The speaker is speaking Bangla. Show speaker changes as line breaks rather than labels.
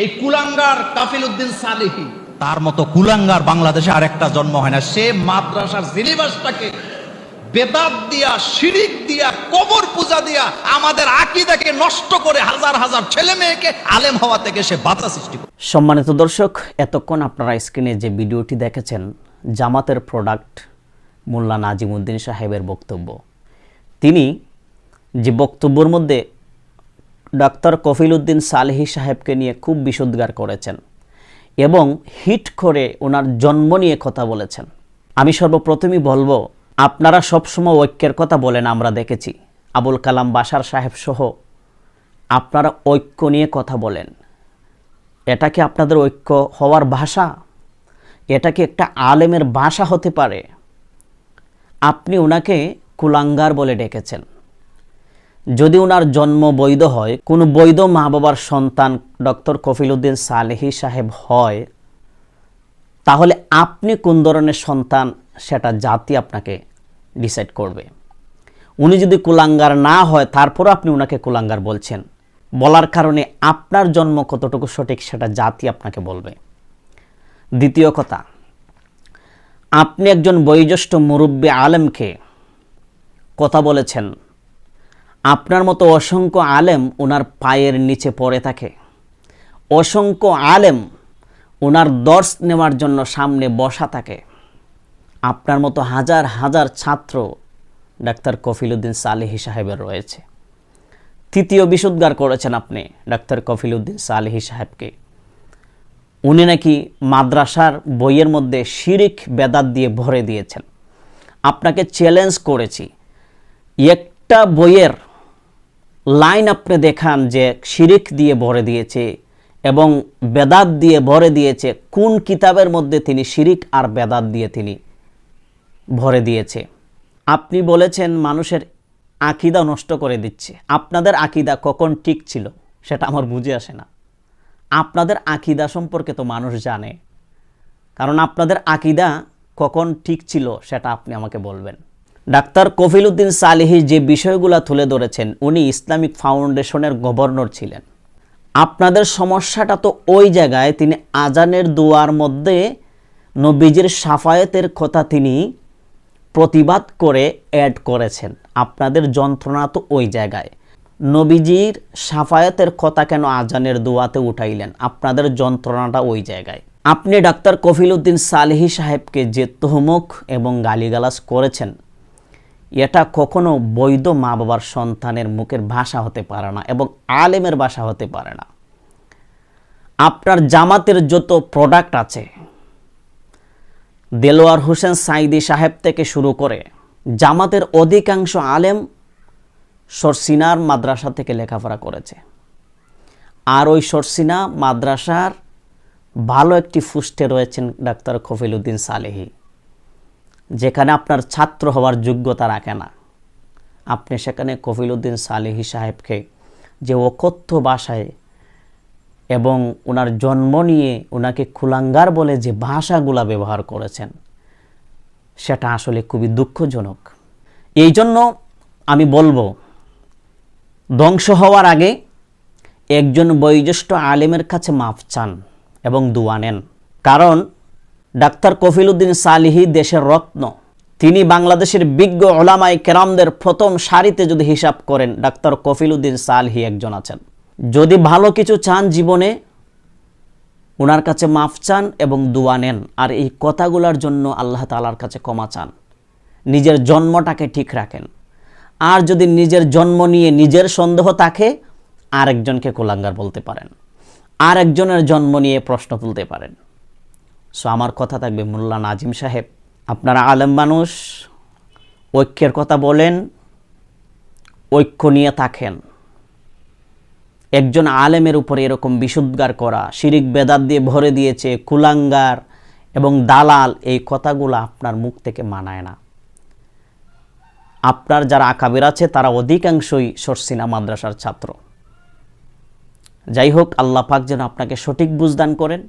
এই কুলাঙ্গার কাফিল উদ্দিন সালিহি।
তার মতো কুলাঙ্গার বাংলাদেশে আর একটা জন্ম হয় না।
সে মাদ্রাসার সিলেবাসটাকে বেদাত দিয়া শিরিক দিয়া কবর পূজা দিয়া আমাদের আকিদাকে নষ্ট করে হাজার হাজার ছেলে মেয়েকে আলেম হওয়া থেকে সে বাধা সৃষ্টি করে।
সম্মানিত দর্শক এতক্ষণ আপনারা স্ক্রিনে যে ভিডিওটি দেখেছেন জামাতের প্রোডাক্ট মোল্লা নাজিমুদ্দিন সাহেবের বক্তব্য। তিনি যে বক্তব্যের মধ্যে ডাক্তার কফিল উদ্দিন সালেহি সাহেবকে নিয়ে খুব বিশুদ্গার করেছেন এবং হিট করে ওনার জন্ম নিয়ে কথা বলেছেন। আমি সর্বপ্রথমই বলব, আপনারা সবসময় ঐক্যের কথা বলেন, আমরা দেখেছি। আবুল কালাম বাসার সাহেব সহ আপনারা ঐক্য নিয়ে কথা বলেন। এটা কি আপনাদের ঐক্য হওয়ার ভাষা? এটা কি একটা আলেমের ভাষা হতে পারে? আপনি ওনাকে কুলাঙ্গার বলে ডেকেছেন। যদি ওনার জন্ম বৈধ হয়, কোনো বৈধ মা বাবার সন্তান ডক্টর কফিলউদ্দিন সালেহি সাহেব হয়, তাহলে আপনি কোন ধরনের সন্তান সেটা জাতি আপনাকে ডিসাইড করবে। উনি যদি কুলাঙ্গার না হয় তারপরও আপনি ওনাকে কুলাঙ্গার বলছেন। বলার কারণে আপনার জন্ম কতটুকু সঠিক সেটা জাতি আপনাকে বলবে। দ্বিতীয় কথা, আপনি একজন বয়োজ্যেষ্ঠ মুরব্বী আলেমকে কথা বলেছেন আপনার মতো অসংখ্য আলেম ওনার পায়ের নিচে পড়ে থাকে। অসংখ্য আলেম ওনার দর্শ নেওয়ার জন্য সামনে বসা থাকে। আপনার মতো হাজার হাজার ছাত্র ডাক্তার কফিলউদ্দিন সালেহি সাহেবের রয়েছে। তৃতীয় বিশুদ্গার করেছেন আপনি ডাক্তার কফিলউদ্দিন সালেহি সাহেবকে। উনি নাকি মাদ্রাসার বইয়ের মধ্যে শিরিক বেদাত দিয়ে ভরে দিয়েছেন। আপনাকে চ্যালেঞ্জ করেছি। একটা বইয়ের লাইন আপনি দেখান যে শিরিক দিয়ে ভরে দিয়েছে এবং বেদাত দিয়ে ভরে দিয়েছে, কোন কিতাবের মধ্যে তিনি শিরিক আর বেদাত দিয়ে তিনি ভরে দিয়েছে? আপনি বলেছেন মানুষের আকিদা নষ্ট করে দিচ্ছে। আপনাদের আকিদা কখন ঠিক ছিল সেটা আমার বুঝে আসে না। আপনাদের আকিদা সম্পর্কে তো মানুষ জানে। কারণ আপনাদের আকিদা কখন ঠিক ছিল সেটা আপনি আমাকে বলবেন। ডাক্তার কফিল উদ্দিন সালিহি যে বিষয়গুলো তুলে ধরেছেন, উনি ইসলামিক ফাউন্ডেশনের গভর্নর ছিলেন। আপনাদের সমস্যাটা তো ওই জায়গায়, তিনি আজানের দুয়ার মধ্যে নবীজির সাফায়েতের কথা তিনি প্রতিবাদ করে অ্যাড করেছেন। আপনাদের যন্ত্রণা তো ওই জায়গায়। নবীজির সাফায়াতের কথা কেন আজানের দোয়াতে উঠাইলেন? আপনাদের যন্ত্রণাটা ওই জায়গায়। আপনি ডাক্তার কফিল উদ্দিন সালেহি সাহেবকে যে তহমুখ এবং গালিগালাজ করেছেন এটা কখনো বৈধ মা বাবার সন্তানের মুখের ভাষা হতে পারে না এবং আলেমের ভাষা হতে পারে না। আপনার জামাতের যত প্রোডাক্ট আছে, দেলোয়ার হোসেন সাইদি সাহেব থেকে শুরু করে জামাতের অধিকাংশ আলেম সরসিনার মাদ্রাসা থেকে লেখাপড়া করেছে। আর ওই সরসিনা মাদ্রাসার ভালো একটি ফুস্টে রয়েছেন ডাক্তার খফিল উদ্দিন সালেহি। যেখানে আপনার ছাত্র হওয়ার যোগ্যতা রাখে না। আপনি সেখানে কফিল উদ্দিন সালেহি সাহেবকে যে অকথ্য ভাষায় এবং ওনার জন্ম নিয়ে ওনাকে কুলাঙ্গার বলে যে ভাষাগুলা ব্যবহার করেছেন, সেটা আসলে খুবই দুঃখজনক। এই জন্য আমি বলব, ধ্বংস হওয়ার আগে একজন বয়োজ্যেষ্ঠ আলেমের কাছে মাফ চান এবং দোয়া নেন। কারণ ডাক্তার কফিল উদ্দিন সালিহি দেশের রত্ন। তিনি বাংলাদেশের বিজ্ঞ ওলামাই কেরামদের প্রথম সারিতে যদি হিসাব করেন, ডাক্তার কফিল উদ্দিন সালহি একজন আছেন। যদি ভালো কিছু চান জীবনে ওনার কাছে মাফ চান এবং দোয়া নেন, আর এই কথাগুলোর জন্য আল্লাহ তালার কাছে ক্ষমা চান। নিজের জন্মটাকে ঠিক রাখেন। আর যদি নিজের জন্ম নিয়ে নিজের সন্দেহ থাকে, আরেকজনকে কোলাঙ্গার বলতে পারেন। আর একজনের জন্ম নিয়ে প্রশ্ন তুলতে পারেন। সো আমার কথা থাকবে মোল্লা নাজিম সাহেব। আপনারা আলেম মানুষ, ঐক্যের কথা বলেন, ঐক্য নিয়ে থাকেন। একজন আলেমের উপরে এরকম বিশুদ্গার করা, শিরিক বেদাত দিয়ে ভরে দিয়েছে, কুলাঙ্গার এবং দালাল, এই কথাগুলো আপনার মুখ থেকে মানায় না। আপনার যারা আকাবের আছে, তারা অধিকাংশই সরসিনা মাদ্রাসার ছাত্র। যাই হোক, আল্লাহ পাক যেন আপনাকে সঠিক বুঝদান করেন।